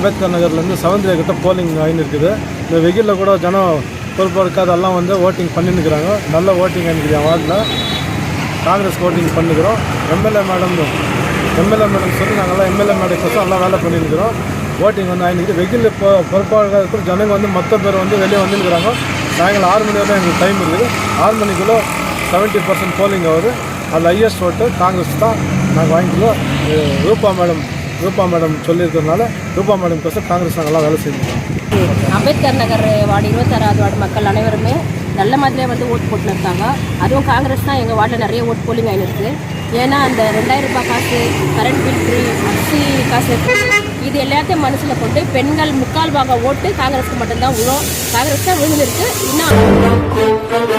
அம்பேத்கர் நகர்லேருந்து செவந்திரியா கிட்ட போலிங் ஆகின்னு இருக்குது. இந்த வெயிலில் கூட ஜனம் பொறுப்பாக இருக்காதெல்லாம் வந்து ஓட்டிங் பண்ணிருக்கிறாங்க நல்ல ஓட்டிங் அனுப்பிக்கிறேன் வார்டில் காங்கிரஸ் ஓட்டிங் பண்ணுகிறோம். எம்எல்ஏ மேடம் எம்எல்ஏ மேடம் சொல்லி நாங்கள்லாம் எம்எல்ஏ மேடம் கோசம் எல்லாம் வேலை பண்ணியிருக்கிறோம் ஓட்டிங் வந்து ஆகிருக்குது வெயில் இப்போ பொறுப்பாக இருக்கிற ஜனங்க வந்து மொத்த பேர் வந்து வெளியே வந்துருக்கிறாங்க சாயங்காலம் ஆறு மணி வரை எங்களுக்கு டைம் இருக்குது. ஆறு மணிக்குள்ளே செவன்ட்டி பர்சன்ட் போலிங் ஆகுது. அதில் ஹையஸ்ட் ஓட்டு காங்கிரஸ் தான். நாங்கள் வாங்கிக்கிறோம் ரூபா மேடம் ரூபா மேடம் சொல்லியிருக்கிறதுனால ரூபா மேடம்கோசம் காங்கிரஸ் நாங்கள்லாம் வேலை செஞ்சுருக்கோம் அம்பேத்கர் நகர் வார்டு இருபத்தாறாவது வார்டு மக்கள் அனைவருமே நல்ல மாதிரியே வந்து ஓட்டு போட்டுன்னு இருக்காங்க அதுவும் காங்கிரஸ் தான் எங்கள் வார்டில் நிறைய ஓட்டு போலிங் ஆகிருக்கு ஏன்னா அந்த ரெண்டாயிரம் ரூபாய் காசு கரண்ட் பில் ஃப்ரீ அரிசி காசு இது எல்லாத்தையும் மனசில் கொண்டு பெண்கள் முக்கால் பாகம் ஓட்டு காங்கிரஸ்க்கு மட்டும்தான் விழும் காங்கிரஸ் தான் விழுந்துருக்கு. இன்னும்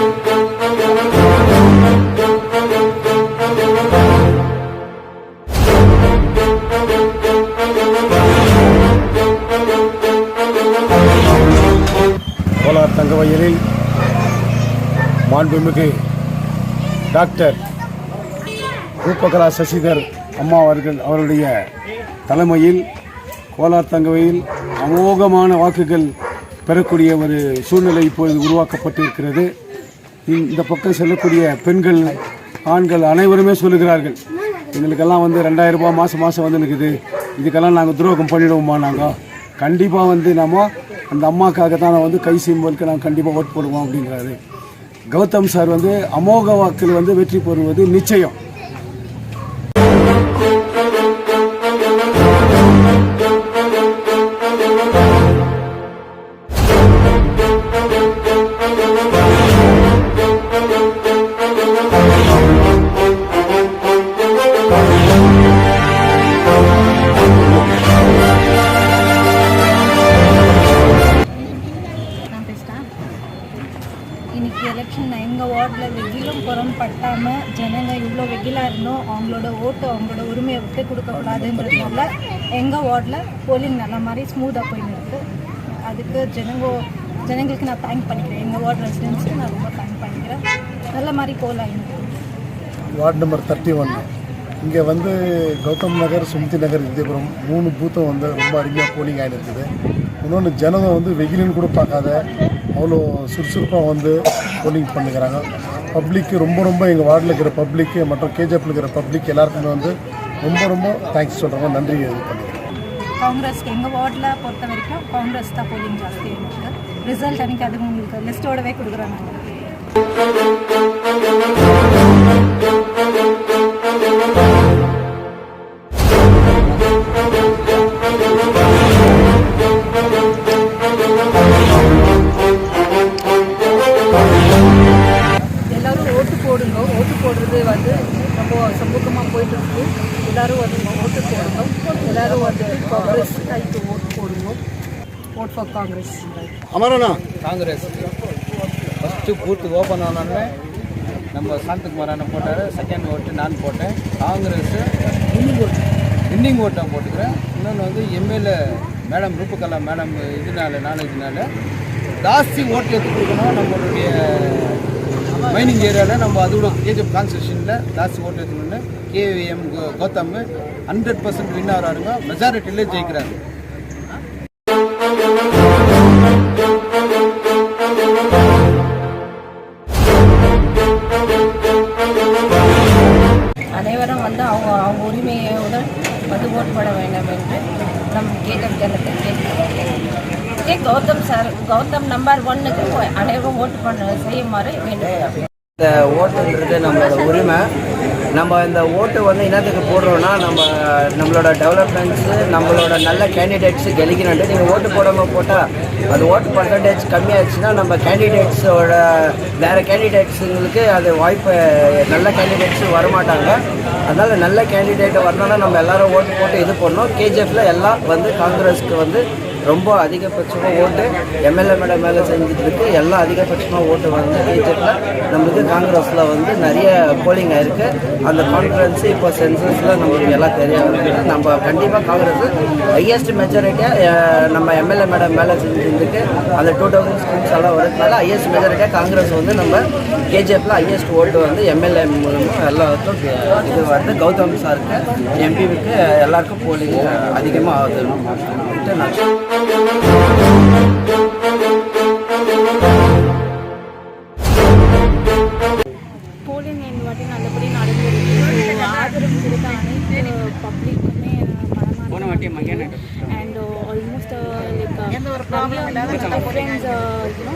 மாண்புமிகு டாக்டர் ரூபகலா சசிதர் அம்மா அவர்கள் அவருடைய தலைமையில் கோலார் தங்கவையில் அமோகமான வாக்குகள் பெறக்கூடிய ஒரு சூழ்நிலை இப்பொழுது உருவாக்கப்பட்டிருக்கிறது. இந்த- இந்த பக்கம் செல்லக்கூடிய பெண்கள் ஆண்கள் அனைவருமே சொல்லுகிறார்கள் எங்களுக்கெல்லாம் வந்து ரெண்டாயிரம் ரூபாய் மாதம் மாதம் வந்து இருக்குது இதுக்கெல்லாம் நாங்கள் துரோகம் பண்ணிடுவோமா நாங்கள் கண்டிப்பாக வந்து நம்ம அந்த அம்மாக்காக தான் நான் வந்து கை சிம்பலுக்கு நாங்கள் கண்டிப்பாக ஓட் போடுவோம் அப்படிங்கிறாரு. கௌதம் சார் வந்து அமோக வாக்கில் வந்து வெற்றி பெறுவது நிச்சயம். வார்டில் வெகிலும் புறம் பட்டாமல் ஜனங்க இவ்வளோ வெகிலாக இருந்தோம். அவங்களோட ஓட்டு அவங்களோட உரிமையை விட்டு கொடுக்கக்கூடாதுன்றதுனால எங்கள் வார்டில் போலிங் நல்ல மாதிரி ஸ்மூத்தாக போயின்னு இருக்குது அதுக்கு ஜனங்க ஜனங்களுக்கு நான் தேங்க் பண்ணிக்கிறேன். எங்கள் வார்டு ரெசிடென்ட்ஸ்க்கு நான் ரொம்ப தேங்க் பண்ணிக்கிறேன். நல்ல மாதிரி போகலாம் வார்டு நம்பர் தேர்ட்டி ஒன் இங்கே வந்து கௌதம் நகர் சுமதி நகர் விஜயபுரம் மூணு பூத்தம் வந்து ரொம்ப அருமையாக போலிங் ஆகிருக்குது இன்னொன்று ஜனதம் வந்து வெயிலுன்னு கூட பார்க்காத அவ்வளோ சுறுசுறுப்பாக வந்து போலிங் பண்ணுகிறாங்க. பப்ளிக்கு ரொம்ப ரொம்ப எங்கள் வார்டில் இருக்கிற பப்ளிக்கு மற்றும் கேஜிஎஃப்ல இருக்கிற பப்ளிக் எல்லாருக்குமே வந்து ரொம்ப ரொம்ப தேங்க்ஸ் சொல்கிறாங்க நன்றி இது பண்ணுறேன் காங்கிரஸ்க்கு எங்கள் வார்டில் பொறுத்த வரைக்கும் காங்கிரஸ் தான் போலிங் ஜாஸ்தி இருக்கு. ரிசல்ட் அன்றைக்கி அது உங்களுக்கு லிஸ்ட்டோடவே கொடுக்குறாங்க. ஓட்டு போடுறது வந்து ரொம்ப சமூகமாக போயிட்டு இருக்கு எல்லாரும் வந்து ஓட்டு போடுங்க எல்லாரும் வந்து காங்கிரஸ் கைக்கு ஓட்டு போடுங்க vote for Congress அமரண்ணா Congress. First booth open ஆனோடனே நம்ம சாந்தகுமார் அண்ணன் போட்டார். செகண்ட் ஓட்டு நான் போட்டேன். காங்கிரஸ் இன்னிங் ஓட்டு இன்னிங் ஓட்டை போட்டுக்கிறேன். இன்னொன்று வந்து எம்எல்ஏ மேடம் ரூபகலா மேடம் இதனால நாலேஜ்னால ஜாஸ்தி ஓட்டு எடுத்து கொடுக்கணும். நம்மளுடைய மைனிங் ஏரியாவில் நம்ம அதோட கேஜிஎஃப் கான்ஸ்டியூஷனில் ஜாஸ்தி ஓட்டு எடுத்துக்கணுன்னு KVM Gautham hundred percent win ஆகிறாருங்க மெஜாரிட்டியில் ஜெயிக்கிறாரு. கௌதம் நம்பர் ஒன்னுக்கு அனைவரும் ஓட்டு பண்ண செய்யுமாறு வேண்டும் இந்த ஓட்டுன்றது நம்மளோட உரிமை. நம்ம இந்த ஓட்டு வந்து என்னத்துக்கு போடுறோம்னா நம்ம நம்மளோட டெவலப்மெண்ட்ஸு நம்மளோட நல்ல கேண்டிடேட்ஸு கெலிக்கணுன்ட்டு நீங்கள் ஓட்டு போடாமல் போட்டால் அது ஓட்டு பர்சன்டேஜ் கம்மியாச்சுன்னா நம்ம கேண்டிடேட்ஸோட வேறு கேண்டிடேட்ஸுங்களுக்கு அது வாய்ப்பு நல்ல கேண்டிடேட்ஸும் வரமாட்டாங்க. அதனால் நல்ல கேண்டிடேட் வரணும்னா நம்ம எல்லோரும் ஓட்டு போட்டு இது பண்ணோம் கேஜிஎஃப்பில் எல்லாம் வந்து காங்கிரஸ்க்கு வந்து ரொம்ப அதிகபட்சமாக ஓட்டு எம்எல்ஏ மேடம் மேலே செஞ்சதுக்கு எல்லாம் அதிகபட்சமாக ஓட்டு வந்து பிஜேபியில் நம்மளுக்கு காங்கிரஸில் வந்து நிறைய போலிங் ஆயிருக்கு. அந்த கான்ஃபரன்ஸு இப்போ சென்சஸில் நம்மளுக்கு எல்லாம் தெரிய வருது நம்ம கண்டிப்பாக காங்கிரஸ் ஹையஸ்ட் மெஜாரிட்டியாக நம்ம எம்எல்ஏ மேடம் மேலே செஞ்சுருக்கு அந்த டூ தௌசண்ட் ஸ்கூல்ஸ் எல்லாம் வரதுனால ஹையஸ்ட் மெஜாரிட்டியாக காங்கிரஸ் வந்து நம்ம கேஜிஎஃப்ல ஹையஸ்ட் ஓட்டு வந்து எம்எல்ஏ மூலமாக எல்லாருக்கும் இது வந்து கௌதம் சாருக்கு எம்பிக்கு எல்லாருக்கும் போலிங் அதிகமாக ஆகுது. நான் போலிங் இந்த வாட்டி நல்லபடி நடந்திருக்கு. ஸோ ஆதரவு கொடுத்த அனைத்து பப்ளிக்குமே போன வாட்டி and almost like different you know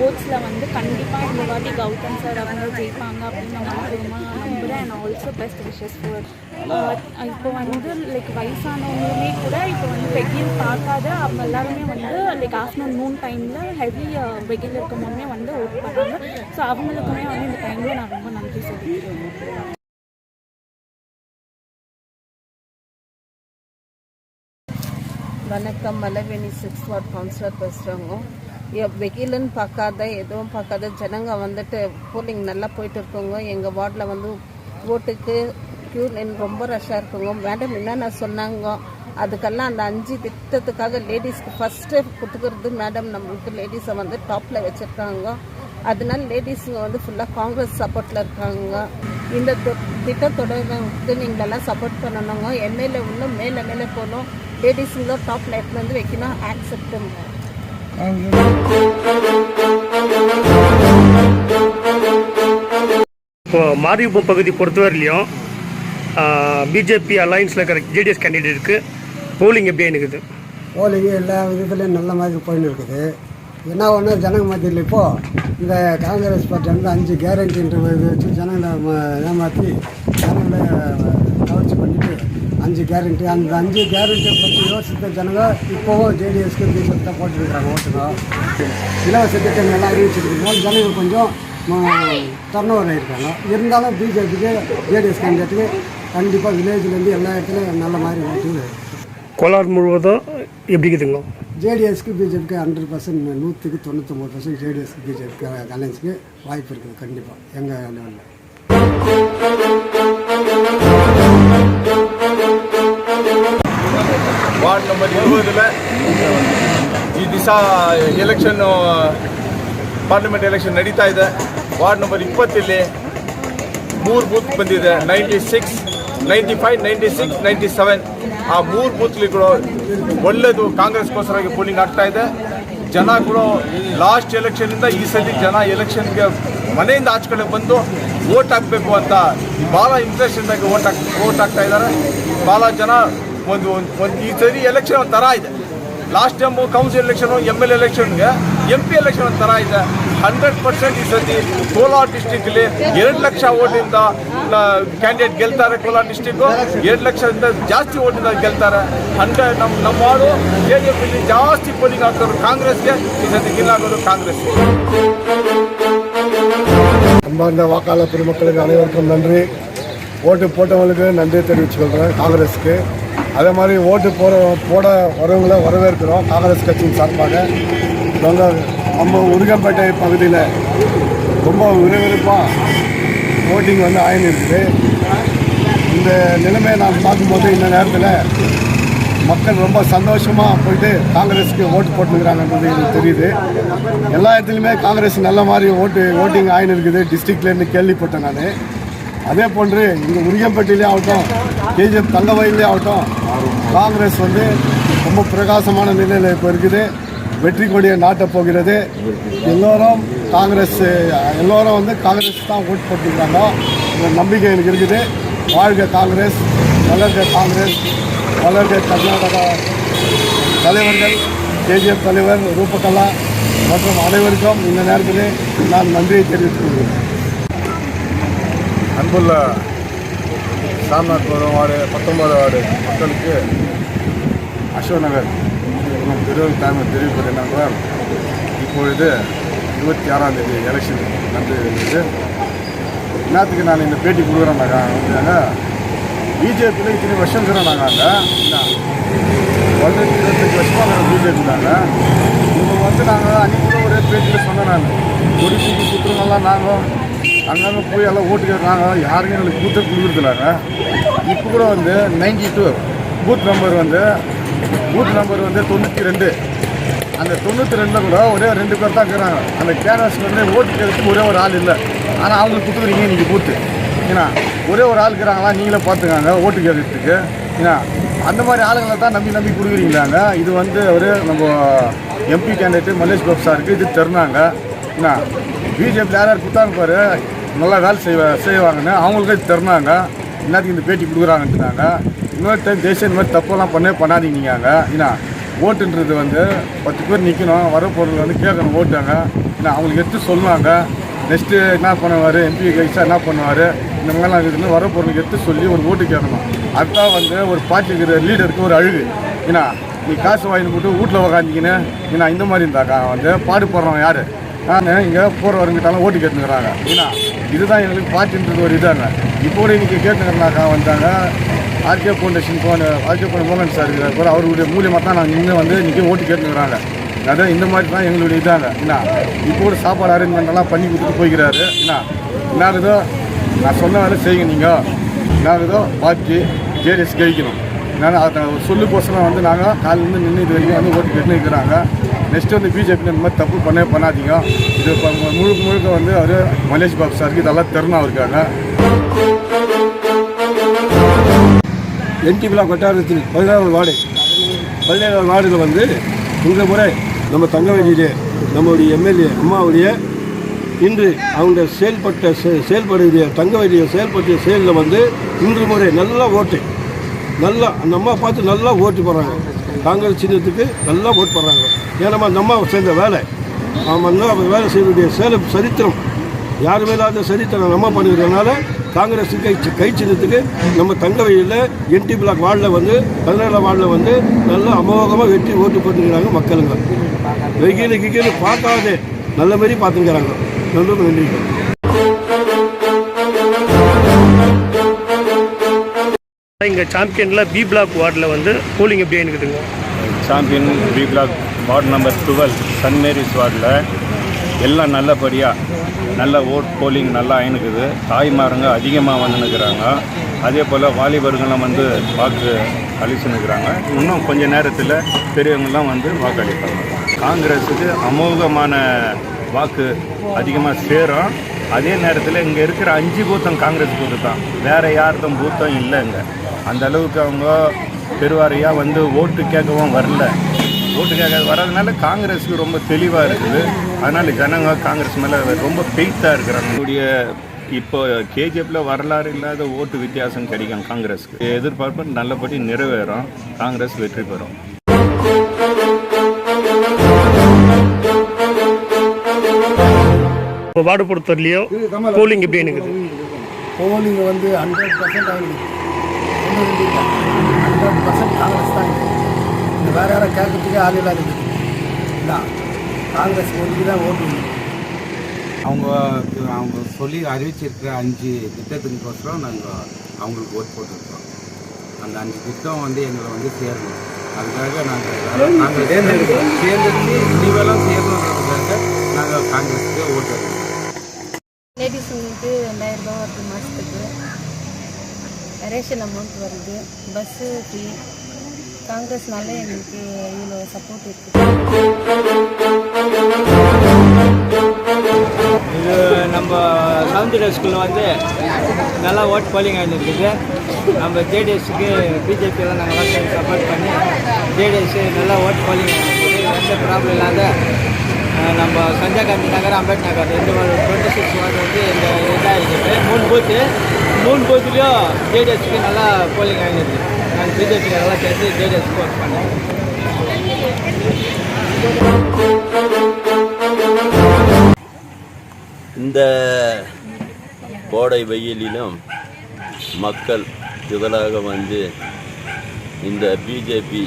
ஓட்ஸில் வந்து கண்டிப்பாக இந்த வாட்டி கௌதம் சார் அவங்க ஜெயிப்பாங்க அப்படின்னு நான் ஆர்வமாக நம்புகிறேன் and also best wishes for இப்போ வந்து லைக் வயசானவங்களுமே கூட இப்போ வந்து வெயில் பார்க்காத அவங்க எல்லாருமே வந்து லைக் ஆஃப்டர்நூன் நூன் டைமில் ஹெவி வெயில் இருக்கும் போதுமே வந்து ஓட் பண்ணுறாங்க ஸோ அவங்களுக்குமே வந்து இந்த டைமில் நான் ரொம்ப நன்றி சொல்லிக்கிறேன் வணக்கம். மலைவேணி சிக்ஸ் வார்ட் கவுன்சிலர் பேசுகிறவங்க வெயிலுன்னு பார்க்காத எதுவும் பார்க்காத ஜனங்க வந்துட்டு போலிங் நல்லா போயிட்டு இருக்கவங்க எங்கள் வார்டில் வந்து ஓட்டுக்கு க்யூ லைன் ரொம்ப ரஷ்ஷாக இருக்குங்க. மேடம் என்னென்ன சொன்னாங்க? அதுக்கெல்லாம் அந்த அஞ்சு திட்டத்துக்காக லேடிஸ்க்கு ஃபஸ்ட்டு கொடுத்துக்கிறது மேடம் நம்மளுக்கு லேடிஸை வந்து டாப்பில் வச்சுருக்காங்க. அதனால லேடிஸுங்க வந்து ஃபுல்லாக காங்கிரஸ் சப்போர்ட்டில் இருக்காங்க. இந்த தி- திட்டத்தோட வந்து நீங்களெல்லாம் சப்போர்ட் பண்ணணுங்க. எம்எல்ஏ இன்னும் மேலே மேலே போகணும். லேடிஸுங்களும் டாப்பில் எடுத்துகிட்டு வந்து வைக்கணும். ஆக்செப்டுங்க இப்போ மாரிகுப்பம் பகுதி பொறுத்தவரையிலையும் பிஜேபி அலையன்ஸில் இருக்கிற ஜேடிஎஸ் கேண்டிடேட்டுக்கு போலிங் எப்படி இருக்குது போலிங் எல்லா விதத்துலையும் நல்ல மாதிரி போயின்னு இருக்குது. என்ன ஒன்று ஜனங்க மத்தியில் இப்போது இந்த காங்கிரஸ் பார்ட்டி வந்து அஞ்சு கேரண்டின்ற இது வச்சு ஜனங்களை ஏமாற்றி ஜனங்களை கவர்ச்சி பண்ணிட்டு அஞ்சு கேரண்டி அந்த அஞ்சு கேரண்டியை பற்றி யோசித்த ஜனங்க இப்போவும் ஜேடிஎஸ்க்கு பிஜேபி தான் போட்டுருக்குறாங்க ஓட்டுங்க. இலவச திட்டம் எல்லாம் அறிவிச்சிருக்கோம் ஜனங்க கொஞ்சம் டர்ன் ஓவர் ஆகிருக்காங்க இருந்தாலும் பிஜேபிக்கு ஜேடிஎஸ் கேண்டிடேட்டுக்கு கண்டிப்பாக வில்லேஜ்லேருந்து எல்லா இடத்துலையும் நல்ல மாதிரி ஓட்டு கோலார் முழுவதும் எப்படி இருக்குதுங்க? ஜேடிஎஸ்க்கு பிஜேபிக்கு ஹண்ட்ரட் பர்சன்ட் நூற்றுக்கு தொண்ணூத்தொம்பது பர்சன்ட் ஜேடிஎஸ்க்கு பிஜேபிக்கு அலைன்ஸுக்கு வாய்ப்பு இருக்குது கண்டிப்பாக எங்கள் லெவலில் ವಾರ್ಡ್ ನಂಬರ್ ಇರುವುದಿಲ್ಲ. ಈ ದಿವಸ ಎಲೆಕ್ಷನ್ನು ಪಾರ್ಲಿಮೆಂಟ್ ಎಲೆಕ್ಷನ್ ನಡೀತಾ ಇದೆ. ವಾರ್ಡ್ ನಂಬರ್ ಇಪ್ಪತ್ತಲ್ಲಿ ಮೂರು ಬೂತ್ ಬಂದಿದೆ. Ninety six ninety five ninety six ninety seven ಆ ಮೂರು ಬೂತ್ಗಳು ಒಳ್ಳೆಯದು ಕಾಂಗ್ರೆಸ್ಗೋಸ್ಕರವಾಗಿ ಪೋಲಿಂಗ್ ಆಗ್ತಾ ಇದೆ. ಜನ ಕೂಡ ಲಾಸ್ಟ್ ಎಲೆಕ್ಷನಿಂದ ಈ ಸತಿ ಜನ ಎಲೆಕ್ಷನ್ಗೆ ಮನೆಯಿಂದ ಆಚೆ ಬಂದು ವೋಟ್ ಹಾಕಬೇಕು ಅಂತ ಭಾಳ ಇಂಟ್ರೆಸ್ಟಿಂದಾಗಿ ವೋಟ್ ಹಾಕ್ ವೋಟ್ ಹಾಕ್ತಾ ಇದ್ದಾರೆ. ಭಾಳ ಜನ ಒಂದು ಒಂದು ಒಂದು ಈ ಸರಿ ಎಲೆಕ್ಷನ್ ಒಂಥರ ಇದೆ last time council election M L ಎಲೆಕ್ಷನ್ಗೆ ಎಂ ಪಿ ಎಲೆಕ್ಷನ್ ಒಂಥರ ಇದೆ ಹಂಡ್ರೆಡ್ ಪರ್ಸೆಂಟ್ ಈ ಸತಿ ಕೋಲಾರ ಡಿಸ್ಟಿಕ್ಲಿ ಎರಡು ಲಕ್ಷ ಓಟಿಂದ ಕ್ಯಾಂಡಿಡೇಟ್ ಗೆಲ್ತಾರೆ ಕೋಲಾರ ಡಿಸ್ಟಿಕ್ಕು ಎರಡು ಲಕ್ಷದಿಂದ ಜಾಸ್ತಿ ಓಟಿಂದ ಗೆಲ್ತಾರೆ ಹಂಡ್ರೆಡ್ ನಮ್ಮ ನಮ್ಮ ವಾರ್ಡು ಜೆ ಡಿ ಎಫ್ ಜಾಸ್ತಿ ಪೋಲಿಂಗ್ ಆಗ್ತಾರೆ ಕಾಂಗ್ರೆಸ್ಗೆ ಈ ಸತಿ ಗಿಲ್ಲಾಗೋದು ಕಾಂಗ್ರೆಸ್ அன்பார்ந்த வாக்காளர் பெருமக்களுக்கு அனைவருக்கும் நன்றி ஓட்டு போட்டவங்களுக்கு நன்றி தெரிவிச்சுக்கொள்கிறேன் காங்கிரஸுக்கு அதே மாதிரி ஓட்டு போகிற போட வரவங்கள வரவேற்கிறோம் காங்கிரஸ் கட்சியின் சார்பாக. நாங்கள் நம்ம உருகம்பேட்டை பகுதியில் ரொம்ப விறுவிறுப்பாக ஓட்டிங் வந்து ஆயின் இருக்குது இந்த நிலைமையை நான் பார்க்கும்போது இந்த நேரத்தில் மக்கள் ரொம்ப சந்தோஷமாக போயிட்டு காங்கிரஸுக்கு ஓட்டு போட்டுக்கிறாங்கன்றது எனக்கு தெரியுது. எல்லா இடத்துலையுமே காங்கிரஸ் நல்ல மாதிரி ஓட்டு ஓட்டிங் ஆயின் இருக்குது டிஸ்ட்ரிக்ட்லேருந்து கேள்விப்பட்டேன் நான். அதே போன்று இங்கே உரியம்பட்டியிலே ஆகட்டும் கேஜிஎஃப் தங்கவயிலே ஆகட்டும் காங்கிரஸ் வந்து ரொம்ப பிரகாசமான நிலையில் இப்போ இருக்குது. வெற்றி கொடியை நாட்டப் போகிறது. எல்லோரும் காங்கிரஸ் எல்லோரும் வந்து காங்கிரஸ் தான் ஓட்டு போட்டிருக்காங்க. இந்த நம்பிக்கை எனக்கு இருக்குது. வாழ்க காங்கிரஸ் வளர்க காங்கிரஸ் வளர்க கர்நாடகா தலைவர்கள் கேஜிஎஃப் தலைவர் ரூபகலா மற்றும் அனைவருக்கும் இந்த நேரத்தில் நான் நன்றியை தெரிவித்துக் கொள்கிறேன். அன்புள்ள சாம்நாத்புரம் வார்டு பத்தொன்பது வார்டு மக்களுக்கு அசோக் நகர் என்னும் பெரும் தெரிவிப்பது என்னென்றால் இப்பொழுது இருபத்தி ஆறாம் தேதி எலெக்ஷன் நடந்திருக்கிறது என்னத்துக்கு நான் இந்த பேட்டி கொடுக்குறேன் வந்து பிஜேபியில் இத்தனை வருஷம் இருக்கிறோம் நாங்கள் அங்கே என்ன பதினஞ்சு இருபத்தஞ்சு வருஷமாக நாங்கள் பிஜேபி நாங்கள் இவங்க வந்து நாங்கள் அன்றைக்கி கூட ஒரே பேட்டியில் சொன்னேன் நான். ஒடிசிக்கு சுற்றுலாம் நாங்கள் அங்கங்கே போய் எல்லாம் ஓட்டு கேட்குறாங்க யாருக்கும் எங்களுக்கு பூத்தை கொடுக்குறதில்லாங்க இப்போ கூட வந்து நைன்டி டூ பூத் நம்பர் வந்து பூத் நம்பர் வந்து தொண்ணூற்றி ரெண்டு. அந்த தொண்ணூற்றி ரெண்டில் கூட ஒரே ரெண்டு பேர் தான் இருக்கிறாங்க. அந்த கேரஸ்க்கு வந்து ஓட்டு கேட்கறதுக்கு ஒரே ஒரு ஆள் இல்லை. ஆனால் அவங்களுக்கு கொடுத்துக்கிறீங்க நீங்கள் பூத்து ஏன்னா ஒரே ஒரு ஆள் இருக்கிறாங்களா நீங்களே பார்த்துக்காங்க ஓட்டு கேட்கறதுக்கு. ஏன்னா அந்த மாதிரி ஆளுங்களை தான் நம்பி நம்பி கொடுக்குறீங்களாங்க. இது வந்து ஒரு நம்ம எம்பி கேண்டிடேட் மல்லேஷ் பாபு சாருக்கு இது தெரினாங்க என்ன பிஜேபி யார் யார் கொடுத்தாங்க பாரு நல்லா வேலை செய்வ செய்வாங்கன்னு அவங்களுக்கு இது எல்லாத்துக்கும் இந்த பேட்டி கொடுக்குறாங்கன்றாங்க இன்னொரு டைம் தேசிய இந்த மாதிரி தப்பெல்லாம் பண்ணவே பண்ணாதீங்க நீங்கள் ஏன்னா ஓட்டுன்றது வந்து பத்து பேர் நிற்கணும் வர பொருள் வந்து கேட்கணும் ஓட்டாங்க. ஏன்னா அவங்களுக்கு எடுத்து சொல்லுவாங்க. நெக்ஸ்ட்டு என்ன பண்ணுவார்? எம்பி கைஸாக என்ன பண்ணுவார்? இந்த மாதிரிலாம் இருக்குதுன்னு வர பொருளுக்கு எடுத்து சொல்லி ஒரு ஓட்டு கேட்கணும். அதுதான் வந்து ஒரு பார்ட்டி இருக்கிற லீடருக்கு ஒரு அழுகு. ஏன்னா நீ காசு வாங்கிட்டு போட்டு வீட்டில் உக்காந்திக்கின்னு ஏன்னா இந்த மாதிரி இருந்தாக்கா வந்து பாடுபடுறோம் யார்? நான் இங்கே போகிறவருங்கிட்டாலும் ஓட்டு கேட்டுக்கிறாங்க ஏன்னா இதுதான் எங்களுக்கு பார்ட்டின்றது ஒரு இதாங்க. இப்போ கூட இன்றைக்கி கேட்டுக்கிறனாக்கா வந்தாங்க ஆர்கே ஃபவுண்டேஷன் போன ஆர்கே போன மோகன் சார் இருக்கிற கூட அவருடைய மூலியமாக தான் நாங்கள் இன்னும் வந்து இன்றைக்கி ஓட்டு கேட்டுக்கிறாங்க அதான் இந்த மாதிரி தான் எங்களுடைய இதாங்க. என்ன இப்போ கூட சாப்பாடு அரேஞ்ச்மெண்ட் எல்லாம் பண்ணி கொடுத்துட்டு போய்க்கிறாரு. என்ன என்ன இருக்குதோ நான் சொன்ன வேலை செய்யுங்க நீங்கள் என்ன இருக்குதோ பார்ட்டி ஜேடிஎஸ் கழிக்கணும் நான் அதை சொல்லு கோசம் வந்து நாங்கள் காலையிலேருந்து நின்று இது வரைக்கும் வந்து ஓட்டு கேட்டு இருக்கிறாங்க. நெக்ஸ்ட் வந்து பிஜேபி இந்த மாதிரி தப்பு பண்ணவே பண்ணாதீங்க. இது இப்போ முழுக்க முழுக்க வந்து அவர் மலேஷ் பாபு சாருக்கு இதெல்லாம் திறனாக இருக்காங்க என்டி கொட்டாரத்தில் வட்டாரத்தில் வார்டு. பதினேழாவது வார்டில் வந்து இந்த முறை நம்ம தங்கவேலியிலே நம்முடைய எம்எல்ஏ அம்மாவுடைய இன்று அவங்க செயல்பட்ட செ- செயல்படுகிற தங்கவேலியை செயல்பட்ட செயலில் வந்து இன்று முறை நல்லா ஓட்டு. நல்லா அந்த அம்மா பார்த்து நல்லா ஓட்டு போடுறாங்க. காங்கிரஸ் சின்னத்துக்கு நல்லா ஓட் போடுறாங்க. ஏன்னா அந்த அம்மா செஞ்ச வேலை. ஆமாம் அவர் வேலை செய்யக்கூடிய சேல சரித்திரம் யாருமே இல்லாத சரித்திரம் நம்ம பண்ணிக்கிறதுனால காங்கிரஸ் கை கை சின்னத்துக்கு நம்ம தங்கவையில் என்டி பிளாக் வார்டில் வந்து பதினேழாம் வார்டில் வந்து நல்லா அமோகமாக வெட்டி ஓட்டு போட்டுக்கிறாங்க மக்களுங்க. வெயில் கிகில் பார்க்காதே. நல்ல மாதிரி பார்த்துக்கிறாங்க. ரொம்ப நன்றி இங்கே சாம்பியனில் பி பிளாக் வார்டில் வந்து போலிங் எப்படி இருக்குதுங்க champion B block ward number twelve saint Mary's வார்டில் எல்லாம் நல்லபடியாக நல்ல ஓட் போலிங் நல்லா ஆயினுக்குது தாய்மாருங்க அதிகமாக வந்துன்னுக்குறாங்க. அதே போல் வாலிபர்களும் வந்து வாக்கு அளிச்சுன்னுக்குறாங்க. இன்னும் கொஞ்ச நேரத்தில் பெரியவங்கெல்லாம் வந்து வாக்களிப்பாங்க. காங்கிரஸுக்கு அமோகமான வாக்கு அதிகமாக சேரும். அதே நேரத்தில் இங்கே இருக்கிற அஞ்சு பூத்தம் காங்கிரஸ் பூத்து தான். வேறு யார்தும் பூத்தம் இல்லைங்க. அந்த அளவுக்கு அவங்க பெருவாரியாக வந்து ஓட்டு கேட்கவும் வரல. ஓட்டு கேட்க வர்றதுனால காங்கிரஸுக்கு ரொம்ப தெளிவாக இருக்குது. அதனால் ஜனங்க காங்கிரஸ் மேலே ரொம்ப பெய்த்தாக இருக்கிறாங்க. என்னுடைய இப்போ கேஜிஎஃப்பில் வரலாறு இல்லாத ஓட்டு வித்தியாசம் கிடைக்கும் காங்கிரஸுக்கு. எதிர்பார்ப்பு நல்லபடி நிறைவேறும். காங்கிரஸ் வெற்றி பெறும். இப்போ வார்டு பொறுத்தவரையிலையும் போலிங் எப்படி இருக்குது போலிங் வந்து ஹண்ட்ரட் பர்சன்ட் ஆகிடுது ஹண்ட்ரட் பர்சன்ட் காங்கிரஸ் தான் இருக்குது இந்த வேறு யாரை கேட்கறதுக்கே ஆள் இல்லாத இல்லை காங்கிரஸ் ஒன்று தான் ஓட்டு அவங்க அவங்க சொல்லி அறிவிச்சிருக்கிற அஞ்சு திட்டத்துக்கோசரம் நாங்கள் அவங்களுக்கு ஓட் போட்டிருக்கோம். அந்த அஞ்சு திட்டம் வந்து எங்களை வந்து சேரணும். அதுக்காக நாங்கள் நாங்கள் தேர்ந்தெடுக்கிறோம் தேர்ந்தெடுத்து இனிமேலும் நாங்கள் காங்கிரஸுக்கு ஓட்டு. லேடிஸுங்களுக்கு ரெண்டாயிரம் ரூபாய் வருது மாதத்துக்கு ரேஷன் அமௌண்ட் வருது. பஸ்ஸு ஃப்ரீ காங்கிரஸ்னால எங்களுக்கு இவ்வளோ சப்போர்ட் இருக்குது இது நம்ம சவுந்தர ஸ்கூலில் வந்து நல்லா ஓட் போலிங் ஆகிருக்குது நம்ம ஜேடிஎஸ்க்கு பிஜேபியெல்லாம் நாங்கள் சப்போர்ட் பண்ணி ஜேடிஎஸ் நல்லா ஓட் போலிங் ஆகிருக்குது எந்த ப்ராப்ளம் இல்லாத நம்ம சஞ்சய் காந்தி நகர் அம்பேத் நகர் ரெண்டு டுவெண்ட்டி சிக்ஸ் வார்டு வந்து இந்த இதாக இருக்குது. மூணு பூத்து மூணு பூத்துலேயும் ஜேடிஎஸ்க்கு நல்லா போலிங் ஆகிடுது நாங்கள் பிஜேபி நல்லா சேர்த்து ஜேடிஎஸ்க்கு ஒர்க் பண்ணேன் இந்த கோடை வெயிலிலும் மக்கள் திரளாக வந்து இந்த பிஜேபி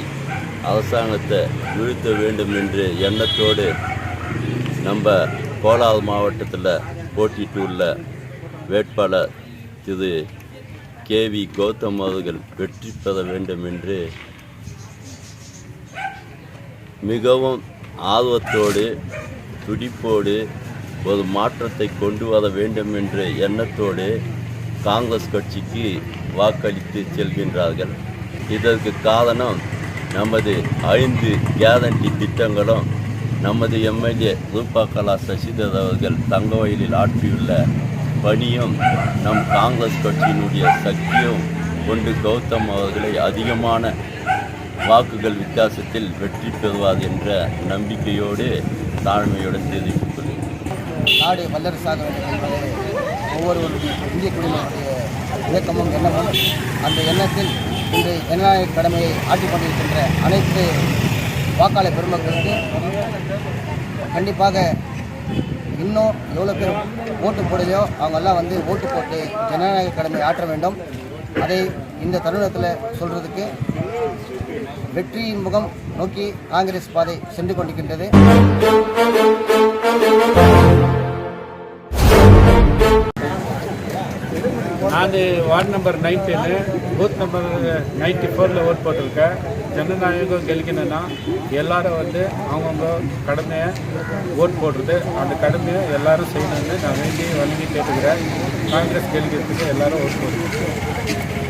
அரசாங்கத்தை வீழ்த்த வேண்டும் என்று எண்ணத்தோடு நம்ம கோலால் மாவட்டத்தில் போட்டிட்டு உள்ள வேட்பாளர் திரு கேவி கௌதம் அவர்கள் வெற்றி பெற வேண்டும் என்று மிகவும் ஆர்வத்தோடு துடிப்போடு ஒரு மாற்றத்தை கொண்டு வர வேண்டும் என்ற எண்ணத்தோடு காங்கிரஸ் கட்சிக்கு வாக்களித்து செல்கின்றார்கள். இதற்கு காரணம் நமது ஐந்து கேரண்டி திட்டங்களும் நமது எம்எல்ஏ ரூபா கலா சசிதர் அவர்கள் தங்கவயலில் ஆற்றியுள்ள பணியும் நம் காங்கிரஸ் கட்சியினுடைய சக்தியும் கொண்டு கௌதம் அவர்களை அதிகமான வாக்குகள் வித்தியாசத்தில் வெற்றி பெறுவார் என்ற நம்பிக்கையோடு தாழ்மையுடன் தெரிவித்துக் கொள்கிறேன் நாடு வல்லரசாக ஒவ்வொருவருடைய இந்திய குடிமக்களுடைய இயக்கமும் எண்ணமும் அந்த எண்ணத்தில் இன்று ஜனநாயக கடமையை ஆற்றிக் கொண்டிருக்கின்ற அனைத்து வாக்காளர் பெருமக்களுக்கு கண்டிப்பாக இன்னும் எவ்வளோ பேர் ஓட்டு போடலையோ அவங்கெல்லாம் வந்து ஓட்டு போட்டு ஜனநாயக கடமை ஆற்ற வேண்டும். அதை இந்த தருணத்தில் சொல்கிறதுக்கு வெற்றியின் முகம் நோக்கி காங்கிரஸ் பாதை சென்று கொண்டிருக்கின்றது. நான் ward number nineteen booth number ninety ஃபோரில் ஓட் போட்டிருக்கேன். ஜனநாயகம் கெலிக்கணும்னா எல்லாரும் வந்து அவங்கவுங்க கடமையை ஓட் போடுறது. அந்த கடமையை எல்லாரும் செய்யணும்னு நான் வேண்டி வணங்கி கேட்டுக்கிறேன். காங்கிரஸ் கெலிக்கிறதுக்கு எல்லாரும் ஓட் போடுறேன்